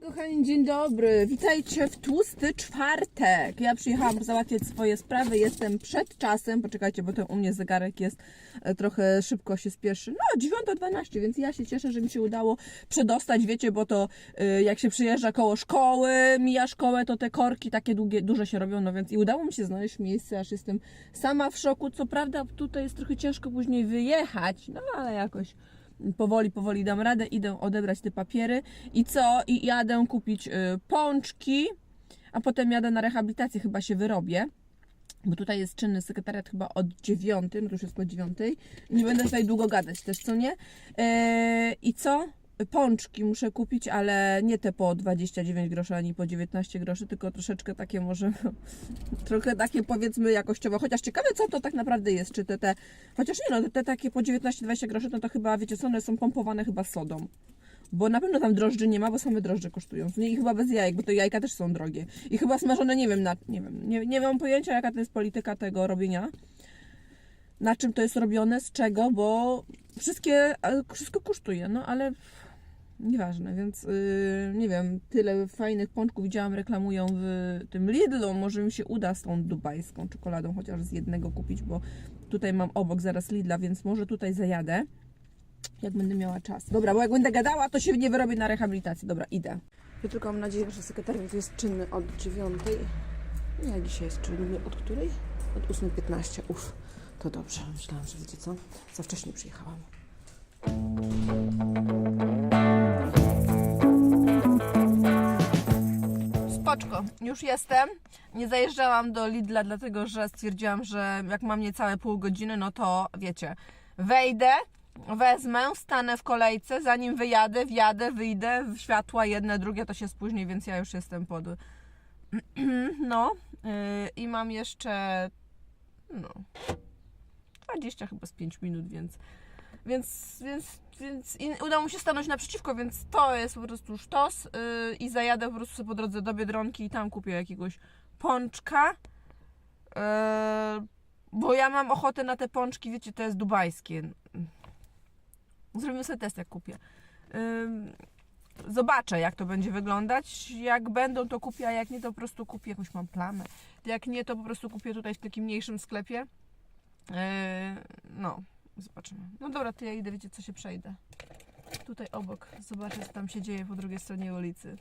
kochani, dzień dobry. Witajcie w tłusty czwartek. Ja przyjechałam załatwiać swoje sprawy. Jestem przed czasem. Poczekajcie, bo ten u mnie zegarek jest e, trochę szybko się spieszy. No, 9.12, więc ja się cieszę, że mi się udało przedostać. Wiecie, bo to e, jak się przyjeżdża koło szkoły, mija szkołę, to te korki takie długie, duże się robią. No więc i udało mi się znaleźć miejsce, aż jestem sama w szoku. Co prawda, tutaj jest trochę ciężko później wyjechać, no ale jakoś powoli, powoli dam radę, idę odebrać te papiery i co? I jadę kupić y, pączki, a potem jadę na rehabilitację, chyba się wyrobię. Bo tutaj jest czynny sekretariat chyba od dziewiątej, no to już jest po dziewiątej. Nie będę tutaj długo gadać też, co nie? Yy, I co? Pączki muszę kupić, ale nie te po 29 groszy ani po 19 groszy, tylko troszeczkę takie może, trochę takie powiedzmy jakościowo. Chociaż ciekawe co to tak naprawdę jest, czy te, te chociaż nie no, te, takie po 19-20 groszy, no to chyba wiecie co, one są pompowane chyba sodą. Bo na pewno tam drożdży nie ma, bo same drożdże kosztują. I chyba bez jajek, bo to jajka też są drogie. I chyba smażone, nie wiem, na, nie wiem, nie, nie mam pojęcia jaka to jest polityka tego robienia. Na czym to jest robione, z czego, bo wszystkie, wszystko kosztuje, no ale nieważne, więc yy, nie wiem, tyle fajnych pączków widziałam, reklamują w tym Lidlu, może mi się uda z tą dubajską czekoladą chociaż z jednego kupić, bo tutaj mam obok zaraz Lidla, więc może tutaj zajadę jak będę miała czas. Dobra, bo jak będę gadała, to się nie wyrobię na rehabilitacji. Dobra, idę. Ja tylko mam nadzieję, że sekretariat jest czynny od dziewiątej. Nie, dzisiaj jest czynny od której? Od 8.15. Uff, to dobrze. Myślałam, że wiecie co? Za wcześnie przyjechałam. Spoczko, już jestem. Nie zajeżdżałam do Lidla, dlatego że stwierdziłam, że jak mam niecałe pół godziny, no to wiecie, wejdę, wezmę, stanę w kolejce, zanim wyjadę, wjadę, wyjdę, światła jedne, drugie to się spóźni, więc ja już jestem pod. No yy, i mam jeszcze no 20 chyba z 5 minut, więc więc, więc, więc udało mi się stanąć naprzeciwko, więc to jest po prostu sztos yy, i zajadę po prostu po drodze do Biedronki i tam kupię jakiegoś pączka. Yy, bo ja mam ochotę na te pączki, wiecie, to jest dubajskie. Zrobimy sobie test, jak kupię. Ym, Zobaczę, jak to będzie wyglądać. Jak będą, to kupię, a jak nie, to po prostu kupię jakąś mam plamę. Jak nie, to po prostu kupię tutaj w takim mniejszym sklepie. Yy, no, zobaczymy. No dobra, to ja idę, wiecie, co się przejdę. Tutaj obok, zobaczę, co tam się dzieje po drugiej stronie ulicy.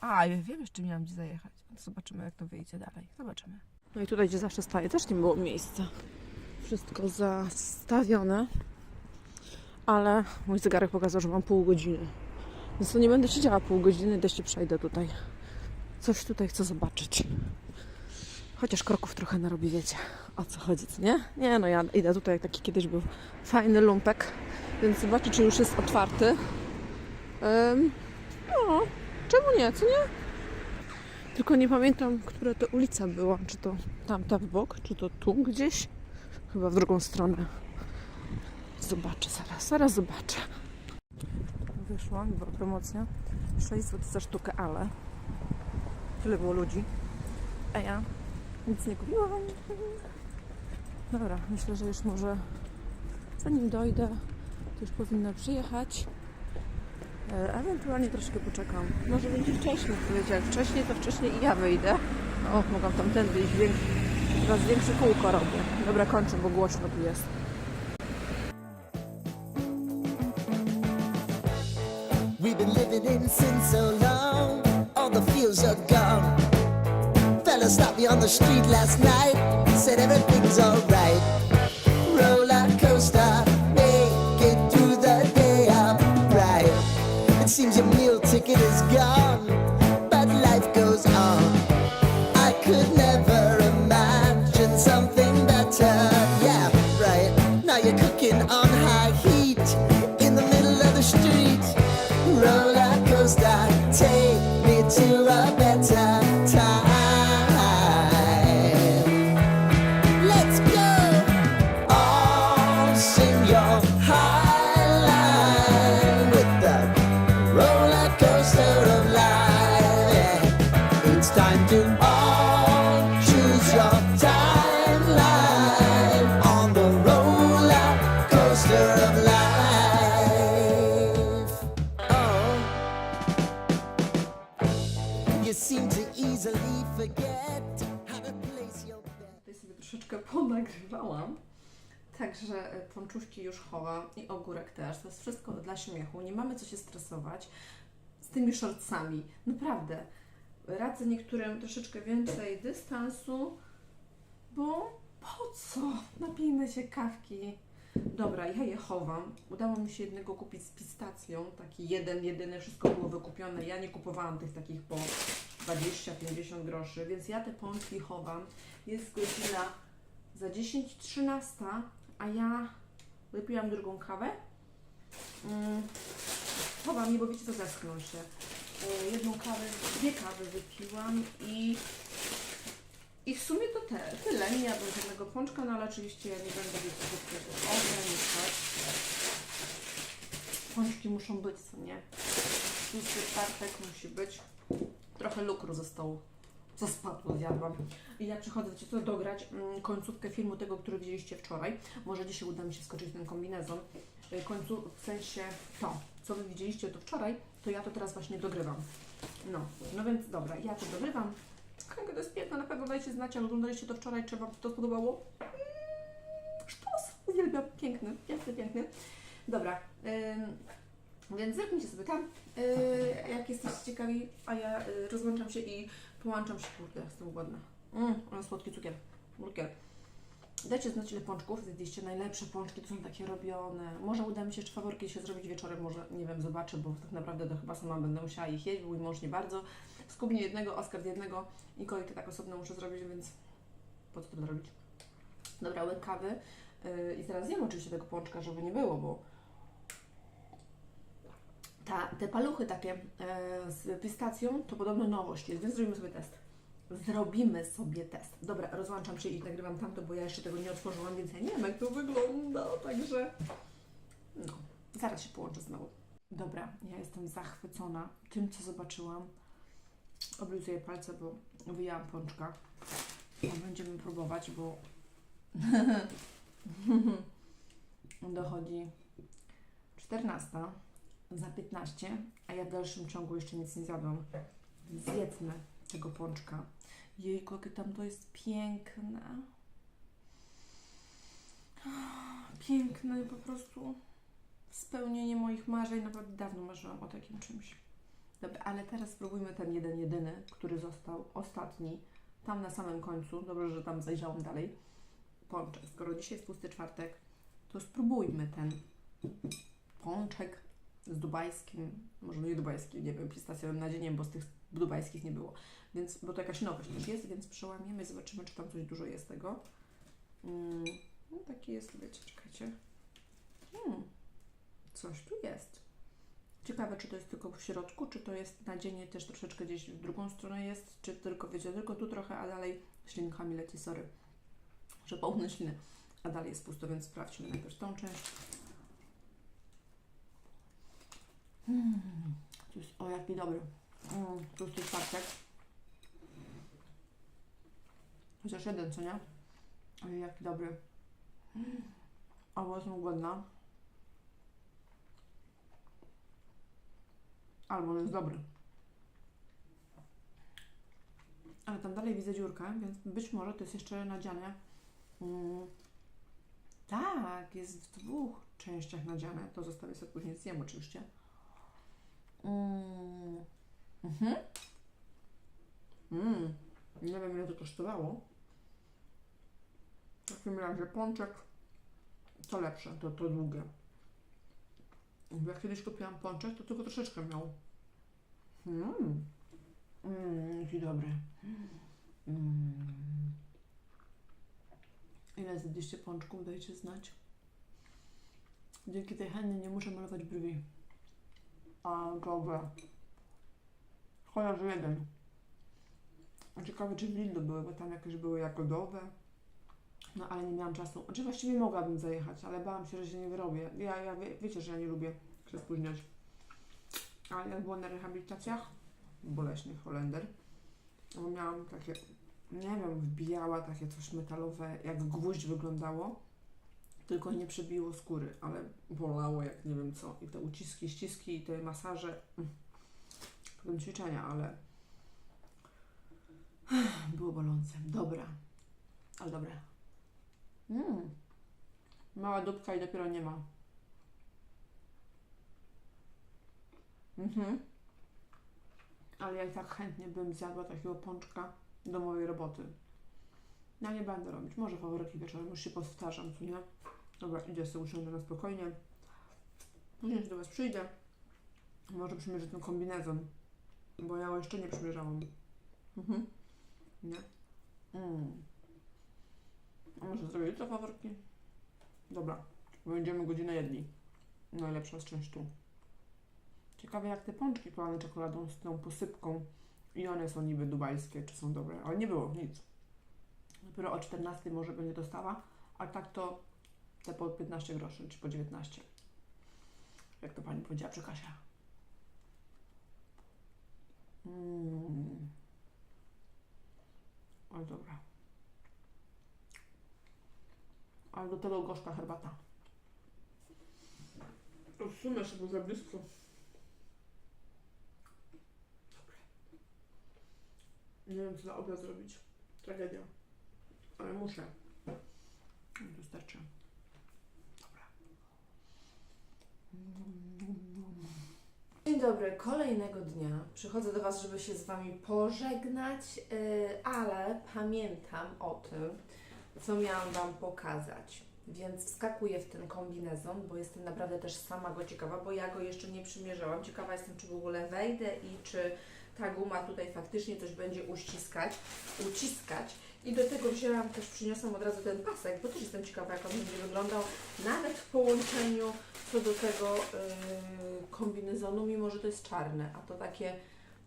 A, ja wiem jeszcze, miałam gdzie zajechać. Zobaczymy, jak to wyjdzie dalej. Zobaczymy. No i tutaj, gdzie zawsze staję, też nie było miejsca. Wszystko zastawione ale mój zegarek pokazał, że mam pół godziny. Więc to nie będę siedziała pół godziny, też się przejdę tutaj. Coś tutaj chcę zobaczyć. Chociaż kroków trochę narobię, wiecie o co chodzi, nie? Nie, no ja idę tutaj, taki kiedyś był fajny lumpek, więc zobaczę, czy już jest otwarty. No, czemu nie, co nie? Tylko nie pamiętam, która to ulica była. Czy to tamta w bok, czy to tu gdzieś? Chyba w drugą stronę. Zobaczę zaraz, zaraz zobaczę. Wyszłam, była promocja. 6 zł za sztukę, ale tyle było ludzi. A ja nic nie kupiłam. Dobra, myślę, że już może zanim dojdę, to już powinna przyjechać. E, Ewentualnie troszkę poczekam. Może będzie wcześniej, wiecie, jak wcześniej, to wcześniej i ja wyjdę. O, mogłam tamtędy iść, większy, teraz większe kółko robię. Dobra, kończę, bo głośno tu jest. We've been living in sin so long, all the fields are gone. Fella stopped me on the street last night, said everything's alright. Także e, pączuszki już chowam i ogórek też. To jest wszystko dla śmiechu. Nie mamy co się stresować z tymi shortsami. Naprawdę. Radzę niektórym troszeczkę więcej dystansu, bo po co? Napijmy się kawki. Dobra, ja je chowam. Udało mi się jednego kupić z pistacją. Taki jeden, jedyny, wszystko było wykupione. Ja nie kupowałam tych takich po 20-50 groszy, więc ja te pączki chowam. Jest godzina za 10.13, a ja wypiłam drugą kawę. Mm, chowam bo wiecie co, zeschną się. E, Jedną kawę, dwie kawy wypiłam i i w sumie to te, tyle. Nie jadłam żadnego pączka, no ale oczywiście ja nie będę wiecie, tego ograniczać. Pączki muszą być, co nie? Tłusty czwartek musi być. Trochę lukru zostało. Co spadło, zjadłam. I ja przychodzę, wiecie co, dograć mm, końcówkę filmu tego, który widzieliście wczoraj. Może dzisiaj uda mi się skoczyć ten kombinezon. Y, Końcu, w sensie to, co wy widzieliście to wczoraj, to ja to teraz właśnie dogrywam. No, no więc dobra, ja to dogrywam. Jakie to jest piękne, na pewno dajcie znać, jak oglądaliście to wczoraj, czy Wam to spodobało. Mm, Sztos! Uwielbiam, piękny, piękny, piękny. Dobra, ym, więc zerknijcie sobie tam, yy, jak jesteście ciekawi, a ja yy, rozłączam się i połączam się, kurde, jestem głodna. Mmm, słodki cukier, cukier. Dajcie znać, ile pączków zjedliście. Najlepsze pączki to są takie robione. Może uda mi się jeszcze faworki się zrobić wieczorem, może nie wiem, zobaczę, bo tak naprawdę to chyba sama będę musiała ich jeść, bo mój mąż nie bardzo. Skubnie jednego, Oskar jednego i kolejkę tak osobno muszę zrobić, więc po co to robić? Dobra, łyk kawy. Yy, I teraz zjem oczywiście tego pączka, żeby nie było, bo ta, te paluchy takie e, z pistacją to podobno nowość jest, więc zrobimy sobie test. Zrobimy sobie test. Dobra, rozłączam się i nagrywam tamto, bo ja jeszcze tego nie otworzyłam, więc ja nie wiem, jak to wygląda, także no, zaraz się połączę znowu. Dobra, ja jestem zachwycona tym, co zobaczyłam. Oblizuję palce, bo wyjęłam pączka. No, będziemy próbować, bo dochodzi 14 za 15, a ja w dalszym ciągu jeszcze nic nie zjadłam. Zjedzmy tego pączka. Jejku, jakie tam to jest piękne. Piękne, po prostu spełnienie moich marzeń. Naprawdę dawno marzyłam o takim czymś. Dobra, ale teraz spróbujmy ten jeden, jedyny, który został ostatni. Tam na samym końcu. Dobrze, że tam zajrzałam dalej. Pączek. Skoro dzisiaj jest tłusty czwartek, to spróbujmy ten pączek z dubajskim, może nie dubajskim, nie wiem, pistacjowym nadzieniem, bo z tych dubajskich nie było. Więc, bo to jakaś nowość też jest, więc przełamiemy, zobaczymy, czy tam coś dużo jest tego. Mm, no taki jest, wiecie, czekajcie. Hmm, coś tu jest. Ciekawe, czy to jest tylko w środku, czy to jest nadzienie też troszeczkę gdzieś w drugą stronę jest, czy tylko, wiecie, tylko tu trochę, a dalej ślinkami leci, sorry, że pełne śliny, a dalej jest pusto, więc sprawdźmy najpierw tą część. Mm, jest, o jaki dobry. Mm, tłusty czwartek. Chociaż jeden, co nie? Ojej, jaki dobry. Mm, albo jestem głodna. Albo jest dobry. Ale tam dalej widzę dziurkę, więc być może to jest jeszcze nadziane. Mm. Tak, jest w dwóch częściach nadziane. To zostawię sobie później zjem oczywiście. Mm. Mhm. Mm. Nie wiem ile to kosztowało. W takim razie pączek to lepsze, to, to długie. Jak kiedyś kupiłam pączek, to tylko troszeczkę miał. Mm. Mm, jaki dobry. Mm. Ile zjedliście pączków? Dajcie znać. Dzięki tej Henny nie muszę malować brwi. A, dobra. Chociaż jeden. Ciekawe, czy w Lidlu były, bo tam jakieś były jagodowe. No, ale nie miałam czasu. Znaczy, właściwie mogłabym zajechać, ale bałam się, że się nie wyrobię. Ja, ja wie, wiecie, że ja nie lubię się spóźniać. Ale jak było na rehabilitacjach boleśnych Holender, bo miałam takie, nie wiem, wbijała takie coś metalowe, jak gwóźdź wyglądało, tylko nie przebiło skóry, ale bolało jak nie wiem co. I te uciski, ściski i te masaże, mm. potem ćwiczenia, ale Było bolące. Dobra. Ale dobre. Mm. Mała dupka i dopiero nie ma. Mhm. Ale ja tak chętnie bym zjadła takiego pączka do mojej roboty. Ja nie będę robić. Może faworyki wieczorem, już się powtarzam, co nie? Dobra, idę sobie usiądę na spokojnie. Później do Was przyjdę. Może przymierzę ten kombinezon, bo ja jeszcze nie przymierzałam. Mhm. Nie? Mm. A może zrobię jutro faworki? Dobra, będziemy godzinę jedli. Najlepsza jest część tu. Ciekawe jak te pączki polane czekoladą z tą posypką i one są niby dubajskie, czy są dobre, ale nie było nic. Dopiero o 14 może będzie dostawa, a tak to te po 15 groszy, czy po 19. Jak to pani powiedziała przy kasie. Mm. Oj, dobra. Ale do tego gorzka herbata. W sumie jeszcze było za blisko. Dobra. Nie wiem, co na obiad zrobić. Tragedia. Ale muszę. Wystarczy. Dobra. Dzień dobry, kolejnego dnia. Przychodzę do Was, żeby się z Wami pożegnać, yy, ale pamiętam o tym, co miałam Wam pokazać. Więc wskakuję w ten kombinezon, bo jestem naprawdę też sama go ciekawa, bo ja go jeszcze nie przymierzałam. Ciekawa jestem, czy w ogóle wejdę i czy ta guma tutaj faktycznie coś będzie uściskać, uciskać. I do tego wzięłam też, przyniosłam od razu ten pasek, bo też jestem ciekawa, jak on będzie wyglądał, nawet w połączeniu co do tego yy, kombinezonu, mimo że to jest czarne, a to takie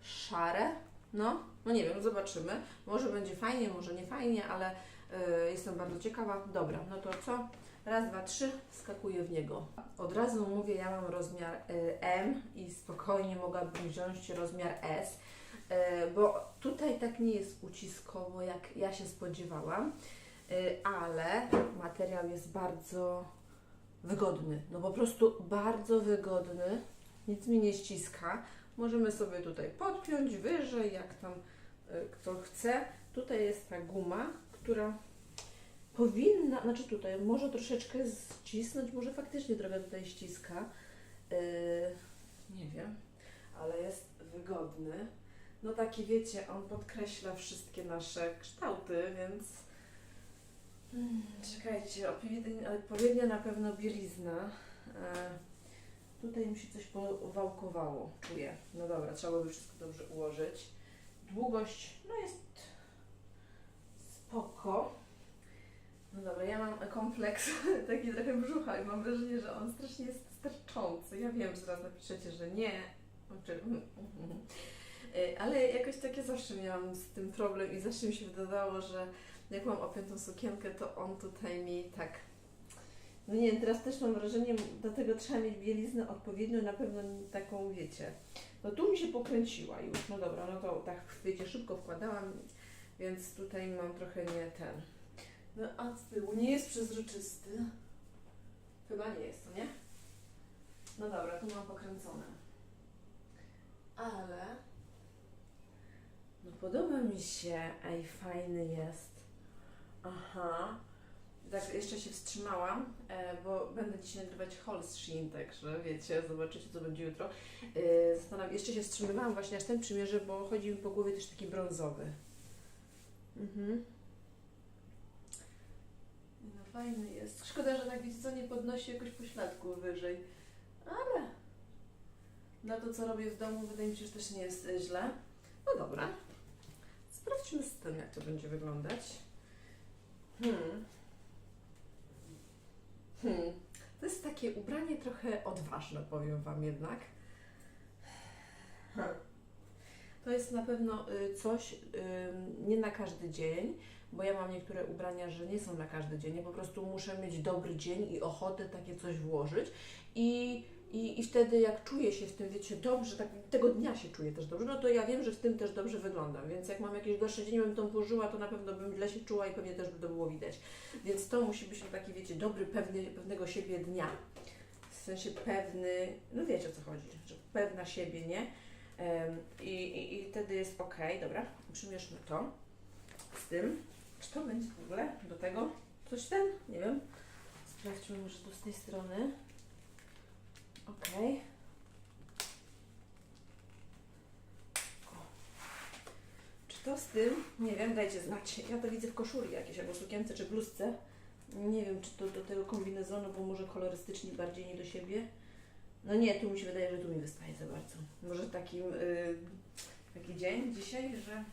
szare, no, no nie wiem, zobaczymy. Może będzie fajnie, może nie fajnie, ale yy, jestem bardzo ciekawa. Dobra, no to co? Raz, dwa, trzy, skakuję w niego. Od razu mówię, ja mam rozmiar y, M i spokojnie mogłabym wziąć rozmiar S, y, bo tutaj tak nie jest uciskowo, jak ja się spodziewałam, y, ale materiał jest bardzo wygodny. No po prostu bardzo wygodny, nic mi nie ściska. Możemy sobie tutaj podpiąć wyżej, jak tam kto chce. Tutaj jest ta guma, która powinna, znaczy tutaj może troszeczkę ścisnąć, może faktycznie trochę tutaj ściska. Yy, nie wiem, ale jest wygodny. No taki wiecie, on podkreśla wszystkie nasze kształty, więc Mm, czekajcie, odpowiednia, na pewno bielizna. E, tutaj mi się coś powałkowało, czuję. No dobra, trzeba by wszystko dobrze ułożyć. Długość, no jest spoko. No dobra, ja mam kompleks taki trochę brzucha i mam wrażenie, że on strasznie jest sterczący. Ja wiem, że zaraz napiszecie, że nie. Znaczy, y, Ale jakoś takie zawsze miałam z tym problem i zawsze mi się wydawało, że jak mam opiętą sukienkę, to on tutaj mi tak. No nie wiem, teraz też mam wrażenie, do tego trzeba mieć bieliznę odpowiednią, na pewno taką, wiecie. No tu mi się pokręciła już, no dobra, no to tak, wiecie, szybko wkładałam, więc tutaj mam trochę nie ten. No a z tyłu nie jest przezroczysty. Chyba nie jest, nie? No dobra, tu mam pokręcone. Ale... No podoba mi się, ej, fajny jest. Aha. Tak, jeszcze się wstrzymałam, e, bo będę dzisiaj nagrywać haul także wiecie, zobaczycie co będzie jutro. E, zastanawiam, jeszcze się wstrzymywałam właśnie aż ten przymierzę, bo chodzi mi po głowie też taki brązowy. Mhm. Fajny jest. Szkoda, że tak wiecie co, nie podnosi jakoś pośladku wyżej. Ale na to co robię w domu wydaje mi się, że też nie jest e, źle. No dobra. Sprawdźmy z tym, jak to będzie wyglądać. Hmm. Hmm. To jest takie ubranie trochę odważne, powiem Wam jednak. To jest na pewno y, coś nie na każdy dzień, bo ja mam niektóre ubrania, że nie są na każdy dzień. Ja po prostu muszę mieć dobry dzień i ochotę takie coś włożyć. I, i, i wtedy jak czuję się w tym, wiecie, dobrze, tak tego dnia się czuję też dobrze, no to ja wiem, że w tym też dobrze wyglądam. Więc jak mam jakiś gorszy dzień, bym to włożyła, to na pewno bym źle się czuła i pewnie też by to było widać. Więc to musi być taki, wiecie, dobry, pewny, pewnego siebie dnia. W sensie pewny, no wiecie o co chodzi, że pewna siebie, nie? I, i, I wtedy jest ok, dobra, przymierzmy to. z tym. Czy to będzie w ogóle do tego coś ten? Nie wiem. Sprawdźmy może tu z tej strony. Okej. O. Czy to z tym? Nie wiem, dajcie znać. Ja to widzę w koszuli jakiejś, albo sukience, czy bluzce. Nie wiem, czy to do tego kombinezonu, bo może kolorystycznie bardziej nie do siebie. No nie, tu mi się wydaje, że tu mi wystaje za bardzo. Może takim, y, taki dzień dzisiaj, że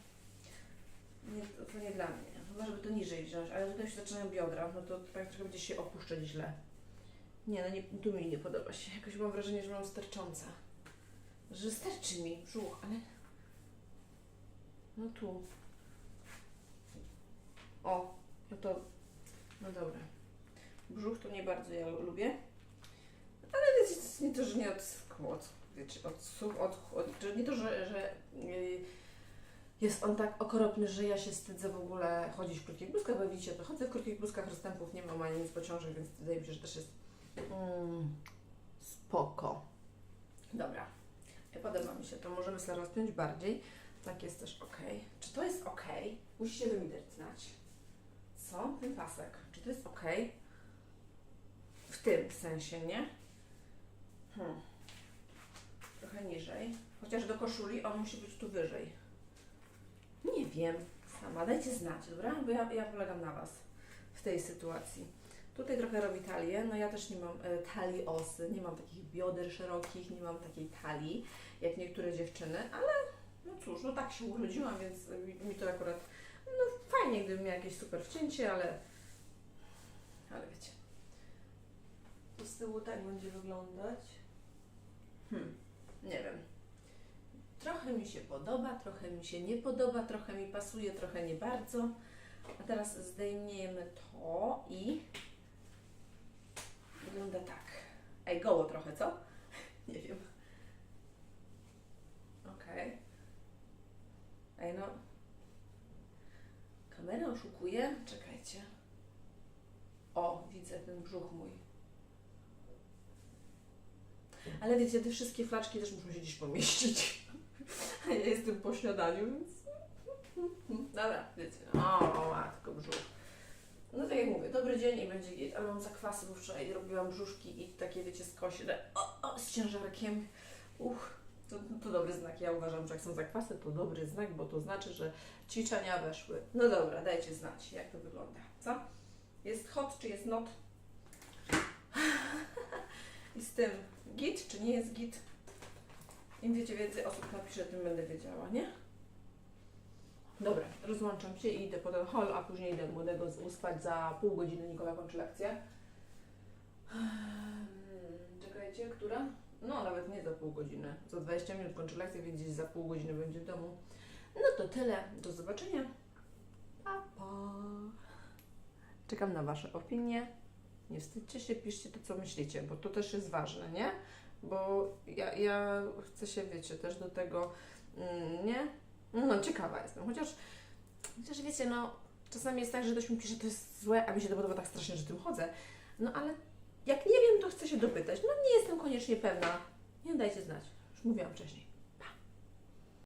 nie, to, to nie dla mnie. Chyba, żeby to niżej wziąć, ale tutaj się zaczynają biodra, no to tak trochę będzie się opuszczać źle. Nie, no nie, tu mi nie podoba się. Jakoś mam wrażenie, że mam stercząca. Że sterczy mi brzuch, ale... No tu. O, no to... No dobra. Brzuch to nie bardzo ja lubię. Ale to jest nie to, że nie od... od wiecie, od, od, od że nie to, że... że yy, jest on tak okropny, że ja się wstydzę w ogóle chodzić w krótkich bluzkach, bo widzicie, to chodzę w krótkich bluzkach, rozstępów nie mam ani nic pociążek, więc wydaje mi się, że też jest mm, spoko. Dobra. Podoba mi się to, możemy sobie rozpiąć bardziej. Tak jest też ok. Czy to jest ok? Musicie wy znać. Co? Ten pasek. Czy to jest ok? W tym sensie, nie? Hmm. Trochę niżej. Chociaż do koszuli on musi być tu wyżej. Nie wiem. Sama. Dajcie znać, dobra? Bo ja, ja polegam na Was w tej sytuacji. Tutaj trochę robi talię. No ja też nie mam e, talii osy, nie mam takich bioder szerokich, nie mam takiej talii jak niektóre dziewczyny, ale no cóż, no tak się urodziłam, więc mi, mi to akurat no fajnie, gdybym miała jakieś super wcięcie, ale ale wiecie. To z tyłu tak będzie wyglądać. Hmm, nie wiem. Trochę mi się podoba, trochę mi się nie podoba, trochę mi pasuje, trochę nie bardzo. A teraz zdejmiemy to i wygląda tak. Ej, goło trochę, co? Nie wiem. Okej. Ej, no. Kamera oszukuje? Czekajcie. O, widzę ten brzuch mój. Ale wiecie, te wszystkie flaczki też muszą się gdzieś pomieścić. Ja jestem po śniadaniu, więc... Dobra, wiecie. O, matko, brzuch. No tak jak mówię, dobry dzień i będzie git, ale mam zakwasy, bo wczoraj robiłam brzuszki i takie, wiecie, skośne, o, o, z ciężarkiem. Uch, to, to dobry znak. Ja uważam, że jak są zakwasy, to dobry znak, bo to znaczy, że ćwiczenia weszły. No dobra, dajcie znać, jak to wygląda, co? Jest hot, czy jest not? I z tym git, czy nie jest git? Im wiecie więcej osób napisze, tym będę wiedziała, nie? Dobra, rozłączam się i idę po ten hol, a później idę młodego uspać za pół godziny. Nikola kończy lekcję. Hmm, Czekajcie, która? No, nawet nie za pół godziny. Za 20 minut kończy lekcję, więc gdzieś za pół godziny będzie w domu. No to tyle. Do zobaczenia. Pa, pa. Czekam na Wasze opinie. Nie wstydźcie się, piszcie to, co myślicie, bo to też jest ważne, nie? Bo ja, ja chcę się, wiecie, też do tego, mm, nie? No, ciekawa jestem. Chociaż, chociaż wiecie, no, czasami jest tak, że ktoś mi pisze, to jest złe, a mi się to podoba tak strasznie, że tym chodzę. No, ale jak nie wiem, to chcę się dopytać. No, nie jestem koniecznie pewna. Nie dajcie znać. Już mówiłam wcześniej.